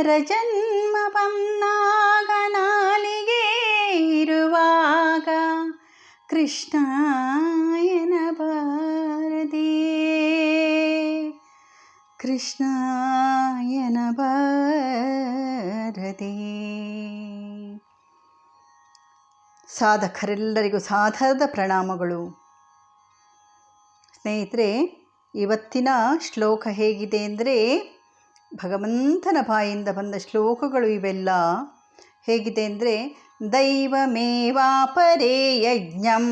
ನರಜನ್ಮ ಬಂದಾಗ ನಾಲಿಗೆ ಇರುವಾಗ ಕೃಷ್ಣಾಯನ ಬಾರದೆ ಕೃಷ್ಣಾಯನ ಬಾರದೆ ಸಾಧಕರೆಲ್ಲರಿಗೂ ಸಾಧನದ ಪ್ರಣಾಮಗಳು. ಸ್ನೇಹಿತರೆ, ಇವತ್ತಿನ ಶ್ಲೋಕ ಹೇಗಿದೆ ಅಂದರೆ ಭಗವಂತನ ಬಾಯಿಂದ ಬಂದ ಶ್ಲೋಕಗಳು ಇವೆಲ್ಲ ಹೇಗಿದೆ ಅಂದರೆ ದೈವಮೇವಾಪರೇ ಯಜ್ಞಂ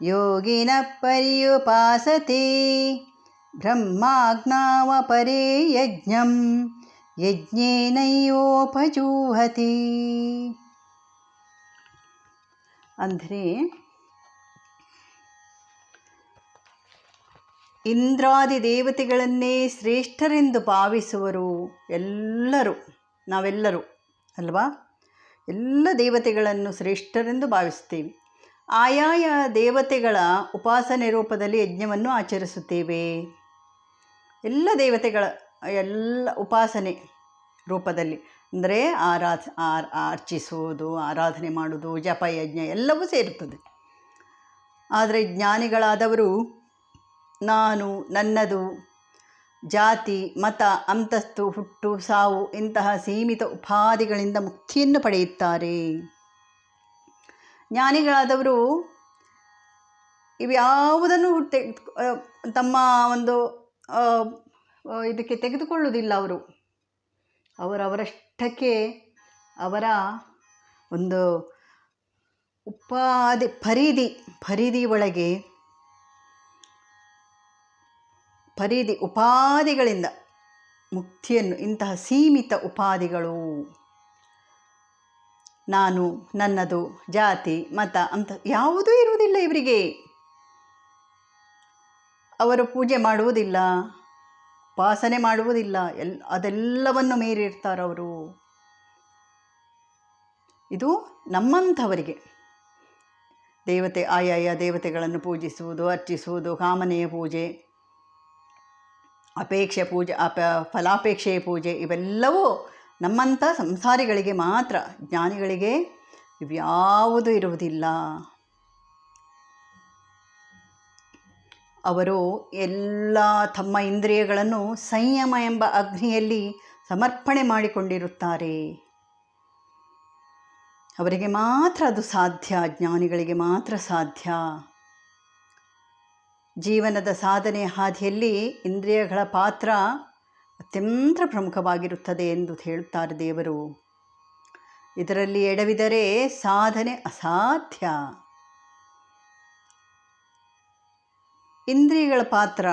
ಯೋಗಿನ ಪರ್ಯುಪಾಸತೆ ಬ್ರಹ್ಮಾಜ್ಞಾವಪರೇ ಯಜ್ಞಂ ಯಜ್ಞೇನೈಯೋಪಜೂಹತಿ ಅಂದರೆ ಇಂದ್ರಾದಿ ದೇವತೆಗಳನ್ನೇ ಶ್ರೇಷ್ಠರೆಂದು ಭಾವಿಸುವರು ಎಲ್ಲರೂ, ನಾವೆಲ್ಲರೂ, ಅಲ್ವಾ? ಎಲ್ಲ ದೇವತೆಗಳನ್ನು ಶ್ರೇಷ್ಠರೆಂದು ಭಾವಿಸ್ತೀವಿ ಆಯಾಯ ದೇವತೆಗಳ ಉಪಾಸನೆ ರೂಪದಲ್ಲಿ ಯಜ್ಞವನ್ನು ಆಚರಿಸುತ್ತೇವೆ. ಎಲ್ಲ ದೇವತೆಗಳ, ಎಲ್ಲ ಉಪಾಸನೆ ರೂಪದಲ್ಲಿ, ಅಂದರೆ ಆರಾಧ, ಆರ್ ಅರ್ಚಿಸುವುದು ಆರಾಧನೆ ಮಾಡುವುದು ಜಪಯಜ್ಞ ಎಲ್ಲವೂ ಸೇರುತ್ತದೆ. ಆದರೆ ಜ್ಞಾನಿಗಳಾದವರು ನಾನು, ನನ್ನದು, ಜಾತಿ, ಮತ, ಅಂತಸ್ತು, ಹುಟ್ಟು, ಸಾವು ಇಂತಹ ಸೀಮಿತ ಉಪಾಧಿಗಳಿಂದ ಮುಕ್ತಿಯನ್ನು ಪಡೆಯುತ್ತಾರೆ. ಜ್ಞಾನಿಗಳಾದವರು ಇವ್ಯಾವುದನ್ನು ತೆ ತಮ್ಮ ಒಂದು ಇದಕ್ಕೆ ತೆಗೆದುಕೊಳ್ಳುವುದಿಲ್ಲ ಅವರು. ಅವರವರಷ್ಟಕ್ಕೆ ಅವರ ಒಂದು ಉಪಾಧಿ, ಪರಿಧಿ ಪರಿಧಿ ಒಳಗೆ ಪರಿಧಿ ಉಪಾಧಿಗಳಿಂದ ಮುಕ್ತಿಯನ್ನು ಇಂತಹ ಸೀಮಿತ ಉಪಾಧಿಗಳು. ನಾನು, ನನ್ನದು, ಜಾತಿ, ಮತ ಅಂತ ಯಾವುದೂ ಇರುವುದಿಲ್ಲ ಇವರಿಗೆ. ಅವರು ಪೂಜೆ ಮಾಡುವುದಿಲ್ಲ, ಉಪಾಸನೆ ಮಾಡುವುದಿಲ್ಲ, ಎಲ್, ಅದೆಲ್ಲವನ್ನು ಮೀರಿರ್ತಾರವರು ಇದು ನಮ್ಮಂಥವರಿಗೆ. ದೇವತೆ, ಆಯಾಯ ದೇವತೆಗಳನ್ನು ಪೂಜಿಸುವುದು, ಅರ್ಚಿಸುವುದು, ಕಾಮನೆಯ ಪೂಜೆ. ಅಪೇಕ್ಷೆ ಪೂಜೆ, ಅಪ ಫಲಾಪೇಕ್ಷೆಯ ಪೂಜೆ ಇವೆಲ್ಲವೂ ನಮ್ಮಂಥ ಸಂಸಾರಿಗಳಿಗೆ ಮಾತ್ರ, ಜ್ಞಾನಿಗಳಿಗೆ ಇವ್ಯಾವುದೂ ಇರುವುದಿಲ್ಲ. ಅವರು ಎಲ್ಲ ತಮ್ಮ ಇಂದ್ರಿಯಗಳನ್ನು ಸಂಯಮ ಎಂಬ ಅಗ್ನಿಯಲ್ಲಿ ಸಮರ್ಪಣೆ ಮಾಡಿಕೊಂಡಿರುತ್ತಾರೆ. ಅವರಿಗೆ ಮಾತ್ರ ಅದು ಸಾಧ್ಯ, ಜ್ಞಾನಿಗಳಿಗೆ ಮಾತ್ರ ಸಾಧ್ಯ. ಜೀವನದ ಸಾಧನೆ ಹಾದಿಯಲ್ಲಿ ಇಂದ್ರಿಯಗಳ ಪಾತ್ರ ಅತ್ಯಂತ ಪ್ರಮುಖವಾಗಿರುತ್ತದೆ ಎಂದು ಹೇಳುತ್ತಾರೆ ದೇವರು. ಇದರಲ್ಲಿ ಎಡವಿದರೆ ಸಾಧನೆ ಅಸಾಧ್ಯ. ಇಂದ್ರಿಯಗಳ ಪಾತ್ರ,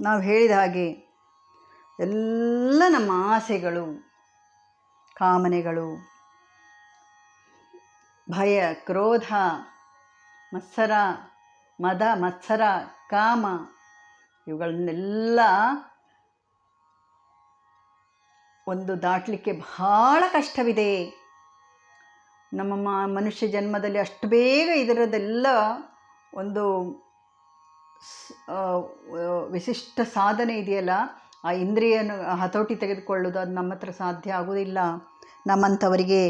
ನಾವು ಹೇಳಿದ ಹಾಗೆ ಎಲ್ಲ ನಮ್ಮ ಆಸೆಗಳು, ಕಾಮನೆಗಳು, ಭಯ, ಕ್ರೋಧ, ಮತ್ಸರ ಮದ, ಮತ್ಸರ, ಕಾಮ ಇವುಗಳನ್ನೆಲ್ಲ ಒಂದು ದಾಟಲಿಕ್ಕೆ ಬಹಳ ಕಷ್ಟವಿದೆ. ನಮ್ಮ ಮನುಷ್ಯ ಜನ್ಮದಲ್ಲಿ ಅಷ್ಟು ಬೇಗ ಇದರದೆಲ್ಲ ಒಂದು ವಿಶಿಷ್ಟ ಸಾಧನೆ ಇದೆಯಲ್ಲ, ಆ ಇಂದ್ರಿಯನ್ನು ಹತೋಟಿ ತೆಗೆದುಕೊಳ್ಳೋದು ಅದು ನಮ್ಮ ಹತ್ರ ಸಾಧ್ಯ ಆಗೋದಿಲ್ಲ ನಮ್ಮಂಥವರಿಗೆ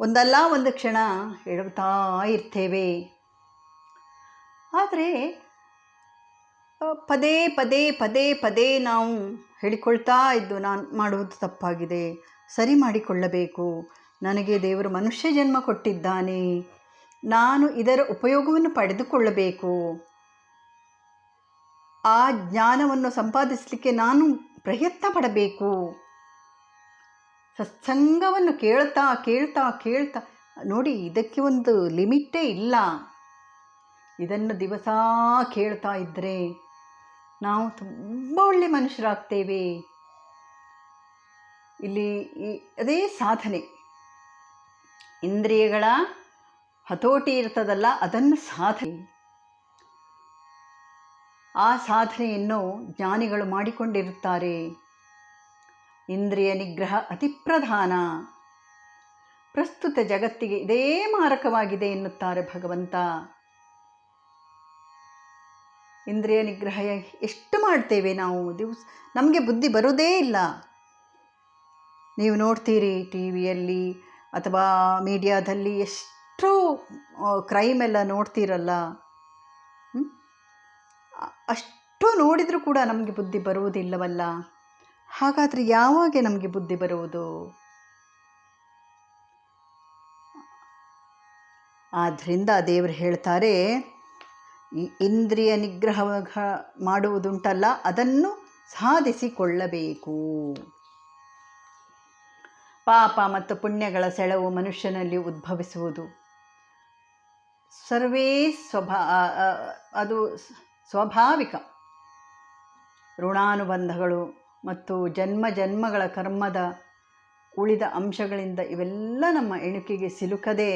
ಒಂದಲ್ಲ ಒಂದು ಕ್ಷಣ ಹೇಳುತ್ತಾ ಇರ್ತೇವೆ. ಆದರೆ ಪದೇ ಪದೇ ಪದೇ ಪದೇ ನಾವು ಹೇಳಿಕೊಳ್ತಾ ಇದ್ದು ನಾನು ಮಾಡುವುದು ತಪ್ಪಾಗಿದೆ. ಸರಿ ಮಾಡಿಕೊಳ್ಳಬೇಕು. ನನಗೆ ದೇವರು ಮನುಷ್ಯ ಜನ್ಮ ಕೊಟ್ಟಿದ್ದಾನೆ. ನಾನು ಇದರ ಉಪಯೋಗವನ್ನು ಪಡೆದುಕೊಳ್ಳಬೇಕು. ಆ ಜ್ಞಾನವನ್ನು ಸಂಪಾದಿಸಲಿಕ್ಕೆ ನಾನು ಪ್ರಯತ್ನ ಪಡಬೇಕು. ಸತ್ಸಂಗವನ್ನು ಕೇಳ್ತಾ ಕೇಳ್ತಾ ಕೇಳ್ತಾ, ನೋಡಿ ಇದಕ್ಕೆ ಒಂದು ಲಿಮಿಟೇ ಇಲ್ಲ. ಇದನ್ನು ದಿವಸ ಕೇಳ್ತಾ ಇದ್ದರೆ ನಾವು ತುಂಬ ಒಳ್ಳೆ ಮನುಷ್ಯರಾಗ್ತೇವೆ. ಇಲ್ಲಿ ಅದೇ ಸಾಧನೆ. ಇಂದ್ರಿಯಗಳ ಹತೋಟಿ ಇರ್ತದಲ್ಲ ಅದನ್ನು ಸಾಧನೆ. ಆ ಸಾಧನೆಯನ್ನು ಜ್ಞಾನಿಗಳು ಮಾಡಿಕೊಂಡಿರುತ್ತಾರೆ. ಇಂದ್ರಿಯ ನಿಗ್ರಹ ಅತಿ ಪ್ರಧಾನ. ಪ್ರಸ್ತುತ ಜಗತ್ತಿಗೆ ಇದೇ ಮಾರಕವಾಗಿದೆ ಎನ್ನುತ್ತಾರೆ ಭಗವಂತ. ಇಂದ್ರಿಯ ನಿಗ್ರಹ ಎಷ್ಟು ಮಾಡ್ತೇವೆ ನಾವು? ದಿವಸ ನಮಗೆ ಬುದ್ಧಿ ಬರೋದೇ ಇಲ್ಲ. ನೀವು ನೋಡ್ತೀರಿ ಟಿ ವಿಯಲ್ಲಿ ಅಥವಾ ಮೀಡಿಯಾದಲ್ಲಿ ಎಷ್ಟು ಕ್ರೈಮ್ ಎಲ್ಲ ನೋಡ್ತೀರಲ್ಲ. ಅಷ್ಟು ನೋಡಿದರೂ ಕೂಡ ನಮಗೆ ಬುದ್ಧಿ ಬರುವುದಿಲ್ಲವಲ್ಲ. ಹಾಗಾದರೆ ಯಾವಾಗ ನಮಗೆ ಬುದ್ಧಿ ಬರುವುದು? ಆದ್ದರಿಂದ ದೇವರು ಹೇಳ್ತಾರೆ ಇಂದ್ರಿಯ ನಿಗ್ರಹ ಮಾಡುವುದುಂಟಲ್ಲ, ಅದನ್ನು ಸಾಧಿಸಿಕೊಳ್ಳಬೇಕು. ಪಾಪ ಮತ್ತು ಪುಣ್ಯಗಳ ಸೆಳವು ಮನುಷ್ಯನಲ್ಲಿ ಉದ್ಭವಿಸುವುದು. ಸರ್ವೇ ಸ್ವಭಾ ಅದು ಸ್ವಾಭಾವಿಕ. ಋಣಾನುಬಂಧಗಳು ಮತ್ತು ಜನ್ಮ ಜನ್ಮಗಳ ಕರ್ಮದ ಉಳಿದ ಅಂಶಗಳಿಂದ ಇವೆಲ್ಲ ನಮ್ಮ ಎಣಿಕೆಗೆ ಸಿಲುಕದೇ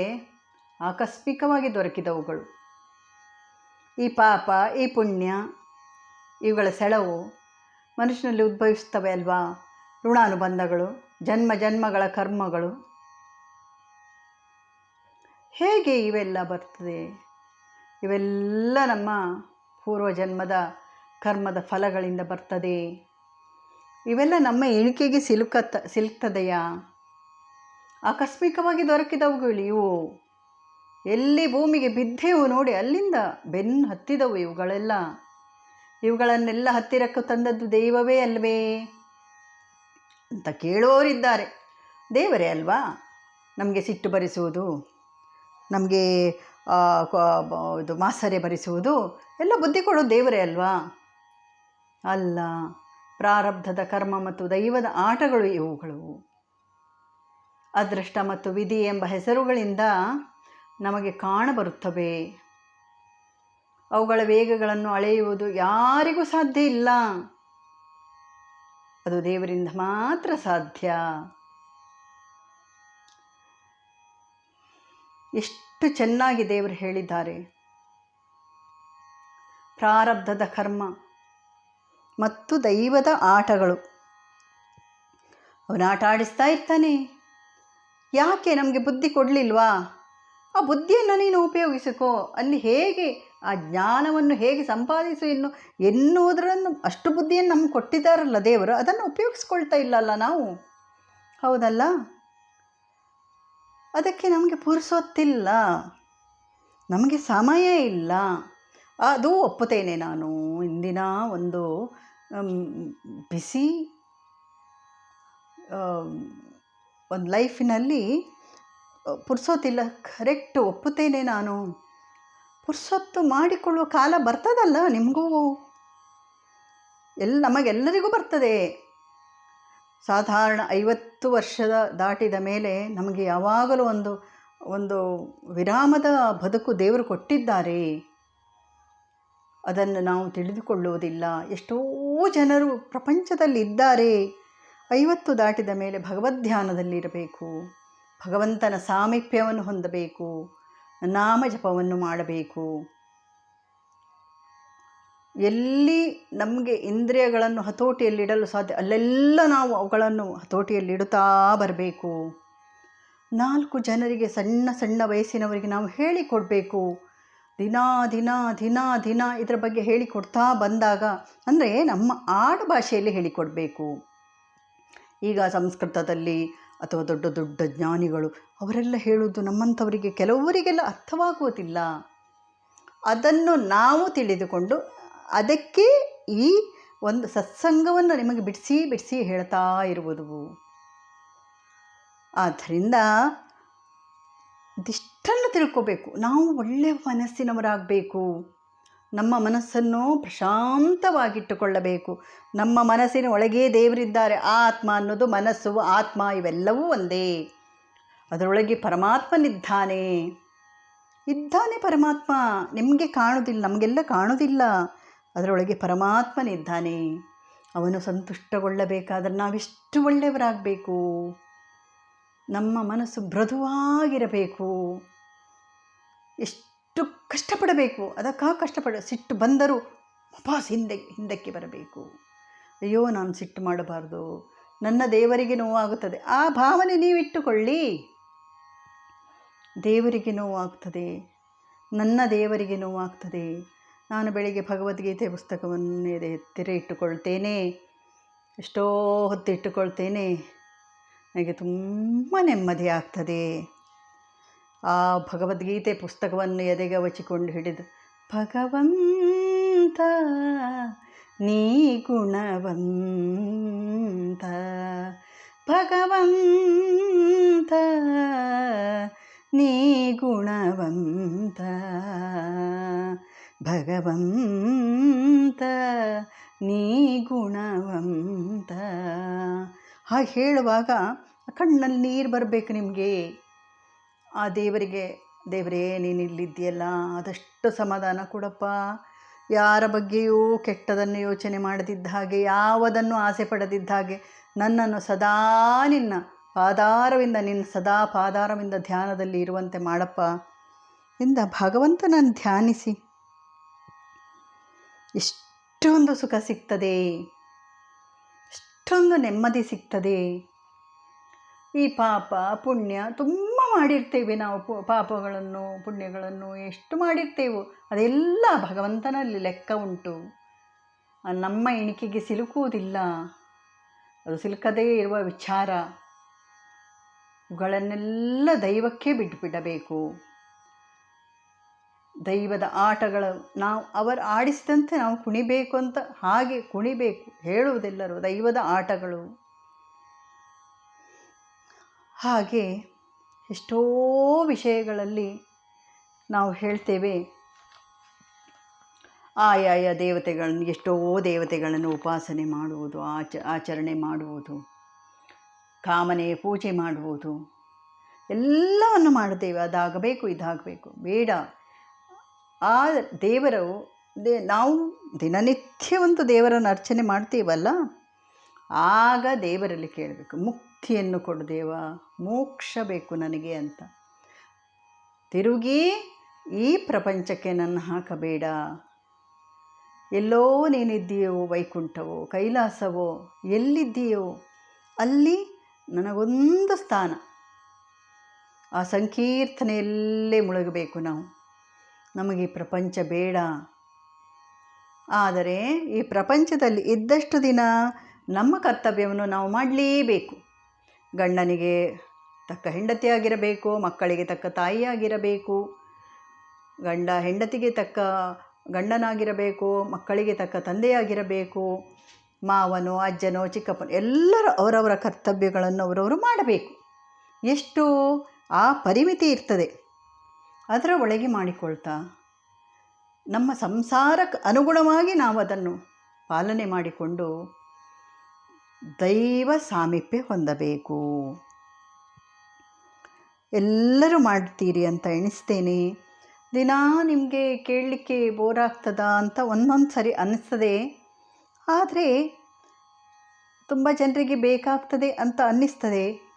ಆಕಸ್ಮಿಕವಾಗಿ ದೊರಕಿದವುಗಳು. ಈ ಪಾಪ, ಈ ಪುಣ್ಯ, ಇವುಗಳ ಸೆಳವು ಮನುಷ್ಯನಲ್ಲಿ ಉದ್ಭವಿಸ್ತವೆ ಅಲ್ವಾ? ಋಣಾನುಬಂಧಗಳು, ಜನ್ಮ ಜನ್ಮಗಳ ಕರ್ಮಗಳು. ಹೇಗೆ ಇವೆಲ್ಲ ಬರ್ತದೆ? ಇವೆಲ್ಲ ನಮ್ಮ ಪೂರ್ವಜನ್ಮದ ಕರ್ಮದ ಫಲಗಳಿಂದ ಬರ್ತದೆ. ಇವೆಲ್ಲ ನಮ್ಮ ಎಣಿಕೆಗೆ ಸಿಲುಕತ್ತ, ಸಿಲುಕ್ತದೆಯಾ? ಆಕಸ್ಮಿಕವಾಗಿ ದೊರಕಿದವುಗಳು ಇವು. ಎಲ್ಲಿ ಭೂಮಿಗೆ ಬಿದ್ದೆವು ನೋಡಿ ಅಲ್ಲಿಂದ ಬೆನ್ನು ಹತ್ತಿದವು ಇವುಗಳೆಲ್ಲ. ಇವುಗಳನ್ನೆಲ್ಲ ಹತ್ತಿರಕ್ಕೆ ತಂದದ್ದು ದೈವವೇ ಅಲ್ವೇ? ಅಂತ ಕೇಳೋರಿದ್ದಾರೆ. ದೇವರೇ ಅಲ್ವಾ? ನಮಗೆ ಸಿಟ್ಟು ಬರಿಸುವುದು, ನಮಗೆ ಇದು ಮಾಸರೆ ಬರಿಸುವುದು, ಎಲ್ಲ ಬುದ್ಧಿ ಕೊಡೋದು ದೇವರೇ ಅಲ್ವಾ? ಅಲ್ಲ, ಪ್ರಾರಬ್ಧದ ಕರ್ಮ ಮತ್ತು ದೈವದ ಆಟಗಳು ಇವುಗಳು. ಅದೃಷ್ಟ ಮತ್ತು ವಿಧಿ ಎಂಬ ಹೆಸರುಗಳಿಂದ ನಮಗೆ ಕಾಣಬರುತ್ತವೆ. ಅವುಗಳ ವೇಗಗಳನ್ನು ಅಳೆಯುವುದು ಯಾರಿಗೂ ಸಾಧ್ಯ ಇಲ್ಲ. ಅದು ದೇವರಿಂದ ಮಾತ್ರ ಸಾಧ್ಯ. ಎಷ್ಟು ಚೆನ್ನಾಗಿ ದೇವರು ಹೇಳಿದ್ದಾರೆ. ಪ್ರಾರಬ್ಧದ ಕರ್ಮ ಮತ್ತು ದೈವದ ಆಟಗಳು. ಅವನ ಆಟ ಆಡಿಸ್ತಾ ಇರ್ತಾನೆ. ಯಾಕೆ ನಮಗೆ ಬುದ್ಧಿ ಕೊಡಲಿಲ್ವಾ? ಆ ಬುದ್ಧಿಯನ್ನು ನೀನು ಉಪಯೋಗಿಸಿಕೋ. ಅಲ್ಲಿ ಹೇಗೆ ಆ ಜ್ಞಾನವನ್ನು ಹೇಗೆ ಸಂಪಾದಿಸು ಇನ್ನು ಎನ್ನುವುದರನ್ನು ಅಷ್ಟು ಬುದ್ಧಿಯನ್ನು ನಮ್ಗೆ ಕೊಟ್ಟಿದ್ದಾರಲ್ಲ ದೇವರು, ಅದನ್ನು ಉಪಯೋಗಿಸ್ಕೊಳ್ತಾ ಇಲ್ಲಲ್ಲ ನಾವು? ಹೌದಲ್ಲ? ಅದಕ್ಕೆ ನಮಗೆ ಪುರುಸೊತ್ತಿಲ್ಲ. ನಮಗೆ ಸಮಯ ಇಲ್ಲ. ಅದು ಒಪ್ಪುತ್ತೇನೆ ನಾನು. ಇಂದಿನ ಒಂದು ಬಿಸಿ ಒಂದು ಲೈಫಿನಲ್ಲಿ ಪುರ್ಸೊತ್ತಿಲ್ಲ ಕರೆಕ್ಟ್ ಒಪ್ಪುತ್ತೇನೆ ನಾನು. ಪುರ್ಸೊತ್ತು ಮಾಡಿಕೊಳ್ಳುವ ಕಾಲ ಬರ್ತದಲ್ಲ ನಿಮಗೂ? ಎಲ್ಲ, ನಮಗೆಲ್ಲರಿಗೂ ಬರ್ತದೆ. ಸಾಧಾರಣ ಐವತ್ತು ವರ್ಷದ ದಾಟಿದ ಮೇಲೆ ನಮಗೆ ಯಾವಾಗಲೂ ಒಂದು ಒಂದು ವಿರಾಮದ ಬದುಕು ದೇವರು ಕೊಟ್ಟಿದ್ದಾರೆ. ಅದನ್ನು ನಾವು ತಿಳಿದುಕೊಳ್ಳುವುದಿಲ್ಲ. ಎಷ್ಟೋ ಜನರು ಪ್ರಪಂಚದಲ್ಲಿ ಇದ್ದಾರೆ ಐವತ್ತು ದಾಟಿದ ಮೇಲೆ ಭಗವದ್ಧ್ಯಾನದಲ್ಲಿರಬೇಕು. ಭಗವಂತನ ಸಾಮೀಪ್ಯವನ್ನು ಹೊಂದಬೇಕು ನಾಮ ಜಪವನ್ನು ಮಾಡಬೇಕು. ಎಲ್ಲಿ ನಮಗೆ ಇಂದ್ರಿಯಗಳನ್ನು ಹತೋಟಿಯಲ್ಲಿಡಲು ಸಾಧ್ಯ, ಅಲ್ಲೆಲ್ಲ ನಾವು ಅವುಗಳನ್ನು ಹತೋಟಿಯಲ್ಲಿಡುತ್ತಾ ಬರಬೇಕು. ನಾಲ್ಕು ಜನರಿಗೆ, ಸಣ್ಣ ಸಣ್ಣ ವಯಸ್ಸಿನವರಿಗೆ ನಾವು ಹೇಳಿಕೊಡಬೇಕು. ದಿನ ದಿನ ದಿನ ದಿನ ಇದರ ಬಗ್ಗೆ ಹೇಳಿಕೊಡ್ತಾ ಬಂದಾಗ, ಅಂದರೆ ನಮ್ಮ ಆಡುಭಾಷೆಯಲ್ಲಿ ಹೇಳಿಕೊಡಬೇಕು. ಈಗ ಸಂಸ್ಕೃತದಲ್ಲಿ ಅಥವಾ ದೊಡ್ಡ ದೊಡ್ಡ ಜ್ಞಾನಿಗಳು ಅವರೆಲ್ಲ ಹೇಳುವುದು ನಮ್ಮಂಥವರಿಗೆ ಕೆಲವರಿಗೆಲ್ಲ ಅರ್ಥವಾಗುವುದಿಲ್ಲ. ಅದನ್ನು ನಾವು ತಿಳಿದುಕೊಂಡು ಅದಕ್ಕೆ ಈ ಒಂದು ಸತ್ಸಂಗವನ್ನು ನಿಮಗೆ ಬಿಡಿಸಿ ಬಿಡಿಸಿ ಹೇಳ್ತಾ ಇರುವುದು. ಆದ್ದರಿಂದ ಇದಿಷ್ಟನ್ನು ತಿಳ್ಕೋಬೇಕು. ನಾವು ಒಳ್ಳೆಯ ಮನಸ್ಸಿನವರಾಗಬೇಕು. ನಮ್ಮ ಮನಸ್ಸನ್ನು ಪ್ರಶಾಂತವಾಗಿಟ್ಟುಕೊಳ್ಳಬೇಕು. ನಮ್ಮ ಮನಸ್ಸಿನ ಒಳಗೇ ದೇವರಿದ್ದಾರೆ. ಆತ್ಮ ಅನ್ನೋದು ಮನಸ್ಸು, ಆತ್ಮ ಇವೆಲ್ಲವೂ ಒಂದೇ. ಅದರೊಳಗೆ ಪರಮಾತ್ಮನಿದ್ದಾನೆ ಇದ್ದಾನೆ ಪರಮಾತ್ಮ. ನಿಮಗೆ ಕಾಣುವುದಿಲ್ಲ ನಮಗೆಲ್ಲ ಕಾಣುವುದಿಲ್ಲ ಅದರೊಳಗೆ ಪರಮಾತ್ಮನಿದ್ದಾನೆ ಅವನು ಸಂತುಷ್ಟಗೊಳ್ಳಬೇಕಾದ್ರೆ ನಾವೆಷ್ಟು ಒಳ್ಳೆಯವರಾಗಬೇಕು? ನಮ್ಮ ಮನಸ್ಸು ಮೃದುವಾಗಿರಬೇಕು. ಎಷ್ಟು ಕಷ್ಟಪಡಬೇಕು, ಅದಕ್ಕಾಗಿ ಕಷ್ಟಪಡ, ಸಿಟ್ಟು ಬಂದರೂ ವಾಪಸ್ ಹಿಂದೆ, ಹಿಂದಕ್ಕೆ ಬರಬೇಕು. ಅಯ್ಯೋ, ನಾನು ಸಿಟ್ಟು ಮಾಡಬಾರ್ದು. ನನ್ನ ದೇವರಿಗೆ ನೋವಾಗುತ್ತದೆ. ಆ ಭಾವನೆ ನೀವಿಟ್ಟುಕೊಳ್ಳಿ. ದೇವರಿಗೆ ನೋವಾಗ್ತದೆ. ನನ್ನ ದೇವರಿಗೆ ನೋವಾಗ್ತದೆ. ನಾನು ಬೆಳಿಗ್ಗೆ ಭಗವದ್ಗೀತೆ ಪುಸ್ತಕವನ್ನು ಹತ್ತಿರ ಇಟ್ಟುಕೊಳ್ತೇನೆ ಎಷ್ಟೋ ಹೊತ್ತು ಇಟ್ಟುಕೊಳ್ತೇನೆ ನನಗೆ ತುಂಬ ನೆಮ್ಮದಿ ಆಗ್ತದೆ. ಆ ಭಗವದ್ಗೀತೆ ಪುಸ್ತಕವನ್ನು ಎದೆಗೆ ವಚಿಕೊಂಡು ಹಿಡಿದು, ಭಗವಂತ, ನೀ ಗುಣವಂತ, ಭಗವಂತ, ನೀ ಗುಣವಂತ, ಭಗವಂತ, ನೀ ಗುಣವಂತ. ಹಾಗೆ ಹೇಳುವಾಗ ಕಣ್ಣಲ್ಲಿ ನೀರು ಬರಬೇಕು ನಿಮಗೆ. ಆ ದೇವರಿಗೆ, ದೇವರೇ, ನೀನು ಇಲ್ಲಿದ್ದೀಯಲ್ಲ, ಆದಷ್ಟು ಸಮಾಧಾನ ಕೊಡಪ್ಪ. ಯಾರ ಬಗ್ಗೆಯೂ ಕೆಟ್ಟದನ್ನು ಯೋಚನೆ ಮಾಡದಿದ್ದ ಹಾಗೆ, ಯಾವುದನ್ನು ಆಸೆ ಪಡದಿದ್ದ ಹಾಗೆ, ನನ್ನನ್ನು ಸದಾ ನಿನ್ನ ಪಾದಾರವಿಂದ, ನಿನ್ನ ಸದಾ ಪಾದಾರವಿಂದ ಧ್ಯಾನದಲ್ಲಿ ಇರುವಂತೆ ಮಾಡಪ್ಪ. ಇಂದ ಭಗವಂತನನ್ನು ಧ್ಯಾನಿಸಿ. ಎಷ್ಟೊಂದು ಸುಖ ಸಿಗ್ತದೆ. ಎಷ್ಟೊಂದು ನೆಮ್ಮದಿ ಸಿಗ್ತದೆ. ಈ ಪಾಪ, ಪುಣ್ಯ ತುಂಬ ಮಾಡಿರ್ತೇವೆ ನಾವು ಪಾಪಗಳನ್ನು, ಪುಣ್ಯಗಳನ್ನು, ಎಷ್ಟು ಮಾಡಿರ್ತೇವೋ ಅದೆಲ್ಲ ಭಗವಂತನಲ್ಲಿ ಲೆಕ್ಕ ಉಂಟು. ನಮ್ಮ ಎಣಿಕೆಗೆ ಸಿಲುಕುವುದಿಲ್ಲ. ಅದು ಸಿಲುಕದೇ ಇರುವ ವಿಚಾರ. ಇವುಗಳನ್ನೆಲ್ಲ ದೈವಕ್ಕೆ ಬಿಟ್ಟುಬಿಡಬೇಕು. ದೈವದ ಆಟಗಳು ನಾವು ಅವರು ಆಡಿಸಿದಂತೆ ನಾವು ಕುಣಿಬೇಕು ಅಂತ ಹಾಗೆ ಕುಣಿಬೇಕು ಹೇಳುವುದೆಲ್ಲರೂ ದೈವದ ಆಟಗಳು. ಹಾಗೆ ಎಷ್ಟೋ ವಿಷಯಗಳಲ್ಲಿ ನಾವು ಹೇಳ್ತೇವೆ. ಆಯಾಯ ದೇವತೆಗಳನ್ನು, ಎಷ್ಟೋ ದೇವತೆಗಳನ್ನು ಉಪಾಸನೆ ಮಾಡುವುದು, ಆಚ, ಆಚರಣೆ ಮಾಡುವುದು, ಕಾಮನೆ ಪೂಜೆ ಮಾಡುವುದು, ಎಲ್ಲವನ್ನು ಮಾಡುತ್ತೇವೆ. ಅದಾಗಬೇಕು, ಇದಾಗಬೇಕು. ಬೇಡ. ಆ ದೇವರು, ದೇ, ನಾವು ದಿನನಿತ್ಯ ದೇವರನ್ನು ಅರ್ಚನೆ ಮಾಡ್ತೀವಲ್ಲ. ಆಗ ದೇವರಲ್ಲಿ ಕೇಳಬೇಕು, ಮುಕ್ತಿಯನ್ನು ಕೊಡು ದೇವ, ಮೋಕ್ಷ ಬೇಕು ನನಗೆ ಅಂತ. ತಿರುಗಿ ಈ ಪ್ರಪಂಚಕ್ಕೆ ನನ್ನ ಹಾಕಬೇಡ. ಎಲ್ಲೋ ನೀನಿದ್ದೀಯೋ ವೈಕುಂಠವೋ, ಕೈಲಾಸವೋ, ಎಲ್ಲಿದ್ದೀಯೋ, ಅಲ್ಲಿ ನನಗೊಂದು ಸ್ಥಾನ. ಆ ಸಂಕೀರ್ತನೆಯಲ್ಲೇ ಮುಳುಗಬೇಕು ನಾವು. ನಮಗೆ ಈ ಪ್ರಪಂಚ ಬೇಡ. ಆದರೆ ಈ ಪ್ರಪಂಚದಲ್ಲಿ ಇದ್ದಷ್ಟು ದಿನ ನಮ್ಮ ಕರ್ತವ್ಯವನ್ನು ನಾವು ಮಾಡಲೇಬೇಕು. ಗಂಡನಿಗೆ ತಕ್ಕ ಹೆಂಡತಿಯಾಗಿರಬೇಕು, ಮಕ್ಕಳಿಗೆ ತಕ್ಕ ತಾಯಿಯಾಗಿರಬೇಕು, ಗಂಡ ಹೆಂಡತಿಗೆ ತಕ್ಕ ಗಂಡನಾಗಿರಬೇಕು, ಮಕ್ಕಳಿಗೆ ತಕ್ಕ ತಂದೆಯಾಗಿರಬೇಕು, ಮಾವನೋ, ಅಜ್ಜನೋ, ಚಿಕ್ಕಪ್ಪನೋ, ಎಲ್ಲರೂ ಅವರವರ ಕರ್ತವ್ಯಗಳನ್ನು ಅವರವರು ಮಾಡಬೇಕು. ಎಷ್ಟು ಆ ಪರಿಮಿತಿ ಇರ್ತದೆ. ಅದರ ಒಳಗೆ ಮಾಡಿಕೊಳ್ತಾ ನಮ್ಮ ಸಂಸಾರಕ್ಕೆ ಅನುಗುಣವಾಗಿ ನಾವು ಅದನ್ನು ಪಾಲನೆ ಮಾಡಿಕೊಂಡು ದೈವ ಸಾಮೀಪ್ಯ ಹೊಂದಬೇಕು. ಎಲ್ಲರೂ ಮಾಡ್ತೀರಿ ಅಂತ ಎಣಿಸ್ತೇನೆ. ದಿನಾ ನಿಮಗೆ ಕೇಳಲಿಕ್ಕೆ ಬೋರ್ ಆಗ್ತದಾ ಅಂತ ಒಂದೊಂದು ಸರಿ ಅನ್ನಿಸ್ತದೆ. ಆದರೆ ತುಂಬ ಜನರಿಗೆ ಬೇಕಾಗ್ತದೆ ಅಂತ ಅನ್ನಿಸ್ತದೆ.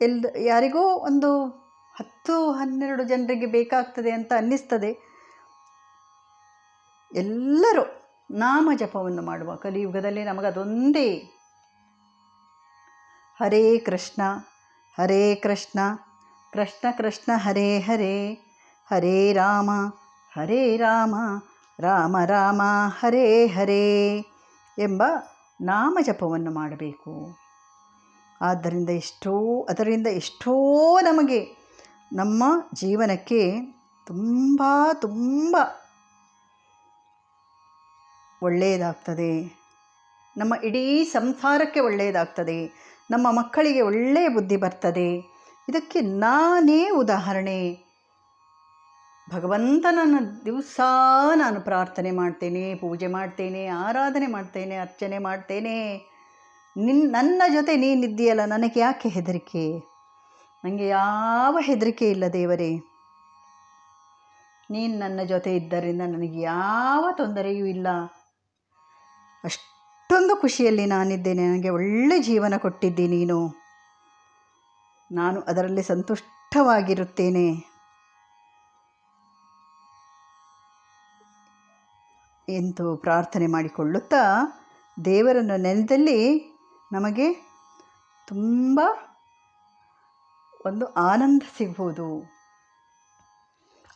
ಎಲ್ ಯಾರಿಗೋ ಒಂದು ಹತ್ತು, ಹನ್ನೆರಡು ಜನರಿಗೆ ಬೇಕಾಗ್ತದೆ ಅಂತ ಅನ್ನಿಸ್ತದೆ. ಎಲ್ಲರೂ ನಾಮ ಜಪವನ್ನು ಮಾಡುವ ಕಲಿಯುಗದಲ್ಲಿ ನಮಗದೊಂದೇ. ಹರೇ ಕೃಷ್ಣ ಹರೇ ಕೃಷ್ಣ ಕೃಷ್ಣ ಕೃಷ್ಣ ಹರೇ ಹರೇ ಹರೇ ರಾಮ ಹರೇ ರಾಮ ರಾಮ ರಾಮ ಹರೇ ಹರೇ ಎಂಬ ನಾಮ ಜಪವನ್ನು ಮಾಡಬೇಕು. ಆದ್ದರಿಂದ ಎಷ್ಟೋ, ಅದರಿಂದ ಎಷ್ಟೋ ನಮಗೆ ನಮ್ಮ ಜೀವನಕ್ಕೆ ತುಂಬ ತುಂಬ ಒಳ್ಳೆಯದಾಗ್ತದೆ. ನಮ್ಮ ಇಡೀ ಸಂಸಾರಕ್ಕೆ ಒಳ್ಳೆಯದಾಗ್ತದೆ. ನಮ್ಮ ಮಕ್ಕಳಿಗೆ ಒಳ್ಳೆಯ ಬುದ್ಧಿ ಬರ್ತದೆ. ಇದಕ್ಕೆ ನಾನೇ ಉದಾಹರಣೆ. ಭಗವಂತನನ್ನು ದಿವಸ ನಾನು ಪ್ರಾರ್ಥನೆ ಮಾಡ್ತೇನೆ, ಪೂಜೆ ಮಾಡ್ತೇನೆ, ಆರಾಧನೆ ಮಾಡ್ತೇನೆ, ಅರ್ಚನೆ ಮಾಡ್ತೇನೆ. ನಿನ್, ನನ್ನ ಜೊತೆ ನೀನಿದ್ದೀಯಲ್ಲ, ನನಗೆ ಯಾಕೆ ಹೆದರಿಕೆ? ನನಗೆ ಯಾವ ಹೆದರಿಕೆ ಇಲ್ಲ ದೇವರೇ. ನೀನು ನನ್ನ ಜೊತೆ ಇದ್ದರಿಂದ ನನಗೆ ಯಾವ ತೊಂದರೆಯೂ ಇಲ್ಲ. ಅಷ್ಟೊಂದು ಖುಷಿಯಲ್ಲಿ ನಾನಿದ್ದೇನೆ. ನನಗೆ ಒಳ್ಳೆ ಜೀವನ ಕೊಟ್ಟಿದ್ದಿ ನೀನು. ನಾನು ಅದರಲ್ಲಿ ಸಂತುಷ್ಟವಾಗಿರುತ್ತೇನೆ. ಎಂದು ಪ್ರಾರ್ಥನೆ ಮಾಡಿಕೊಳ್ಳುತ್ತಾ ದೇವರನ್ನು ನೆನೆದಲ್ಲಿ ನಮಗೆ ತುಂಬ ಒಂದು ಆನಂದ ಸಿಗ್ಬೋದು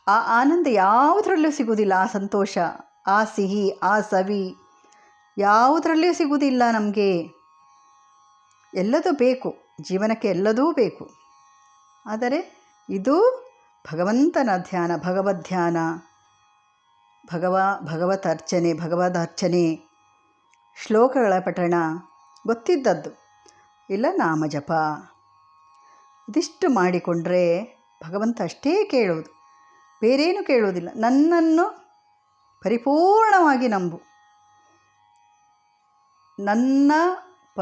ಆ ಆನಂದ ಯಾವುದರಲ್ಲೂ ಸಿಗುವುದಿಲ್ಲ. ಆ ಸಂತೋಷ, ಆ ಸಿಹಿ, ಆ ಸವಿ. ಯಾವುದರಲ್ಲಿಯೂ ಸಿಗುವುದಿಲ್ಲ ನಮಗೆ. ಎಲ್ಲದೂ ಬೇಕು. ಜೀವನಕ್ಕೆ ಎಲ್ಲದೂ ಬೇಕು. ಆದರೆ ಇದು ಭಗವಂತನ ಧ್ಯಾನ, ಭಗವದ್ ಧ್ಯಾನ, ಭಗವ, ಭಗವತ್ ಅರ್ಚನೆ, ಭಗವದ್ ಅರ್ಚನೆ, ಶ್ಲೋಕಗಳ ಪಠಣ, ಗೊತ್ತಿದ್ದದ್ದು. ಇಲ್ಲ ನಾಮಜಪ ಇದಿಷ್ಟು ಮಾಡಿಕೊಂಡ್ರೆ ಭಗವಂತ ಅಷ್ಟೇ ಕೇಳುವುದು. ಬೇರೇನು ಕೇಳುವುದಿಲ್ಲ. ನನ್ನನ್ನು ಪರಿಪೂರ್ಣವಾಗಿ ನಂಬು. ನನ್ನ ಪ,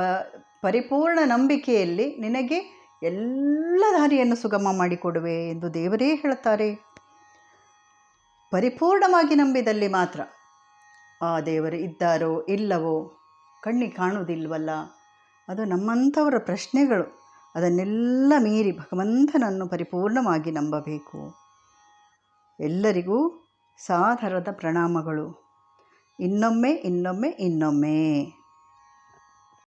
ಪರಿಪೂರ್ಣ ನಂಬಿಕೆಯಲ್ಲಿ ನಿನಗೆ ಎಲ್ಲ ದಾರಿಯನ್ನು ಸುಗಮ ಮಾಡಿಕೊಡುವೆ ಎಂದು ದೇವರೇ ಹೇಳುತ್ತಾರೆ. ಪರಿಪೂರ್ಣವಾಗಿ ನಂಬಿದಲ್ಲಿ ಮಾತ್ರ ಆ ದೇವರು ಇದ್ದಾರೋ ಇಲ್ಲವೋ ಕಣ್ಣಿಗೆ ಕಾಣುವುದಿಲ್ವಲ್ಲ? ಅದು ನಮ್ಮಂಥವರ ಪ್ರಶ್ನೆಗಳು. ಅದನ್ನೆಲ್ಲ ಮೀರಿ ಭಗವಂತನನ್ನು ಪರಿಪೂರ್ಣವಾಗಿ ನಂಬಬೇಕು. ಎಲ್ಲರಿಗೂ ಸಾಧಾರದ ಪ್ರಣಾಮಗಳು. ಇನ್ನೊಮ್ಮೆ ಇನ್ನೊಮ್ಮೆ ಇನ್ನೊಮ್ಮೆ.